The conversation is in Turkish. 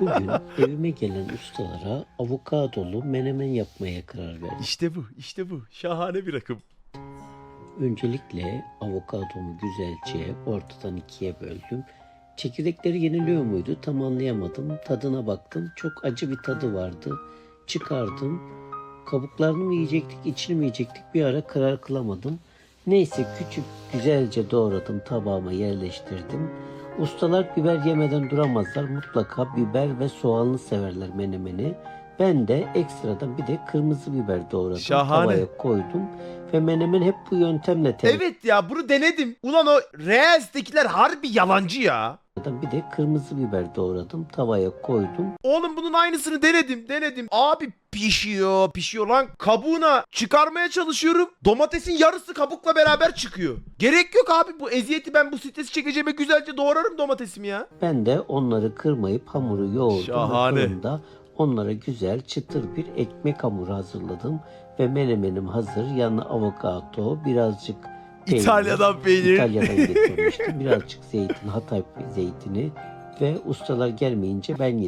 Bugün evime gelen ustalara avokadolu menemen yapmaya karar verdim. İşte bu, işte bu. Şahane bir akım. Öncelikle avokadomu güzelce ortadan ikiye böldüm. Çekirdekleri yeniliyor muydu tam anlayamadım. Tadına baktım. Çok acı bir tadı vardı. Çıkardım. Kabuklarını mı yiyecektik, içini mi yiyecektik bir ara karar kılamadım. Neyse küçük güzelce doğradım tabağıma yerleştirdim. Ustalar biber yemeden duramazlar. Mutlaka biber ve soğanlı severler menemeni. Ben de ekstradan bir de kırmızı biber doğradım. Şahane. Tavaya koydum ve menemen hep bu yöntemle temin Evet ya bunu denedim. Ulan o Reels'tekiler harbi yalancı ya. Bir de kırmızı biber doğradım. Tavaya koydum. Oğlum bunun aynısını denedim denedim. Abi pişiyor pişiyor lan kabuğuna çıkarmaya çalışıyorum. Domatesin yarısı kabukla beraber çıkıyor. Gerek yok abi bu eziyeti ben bu stresi çekeceğime güzelce doğrarım domatesimi ya. Ben de onları kırmayıp hamuru yoğurdum. Şahane. Ve fırında onlara güzel çıtır bir ekmek hamuru hazırladım. Ve menemenim hazır. Yanına avokado, birazcık peynir. İtalya'dan peynir. İtalya'dan getirmiştim. Birazcık zeytin, Hatay zeytini. Ve ustalar gelmeyince ben yedim.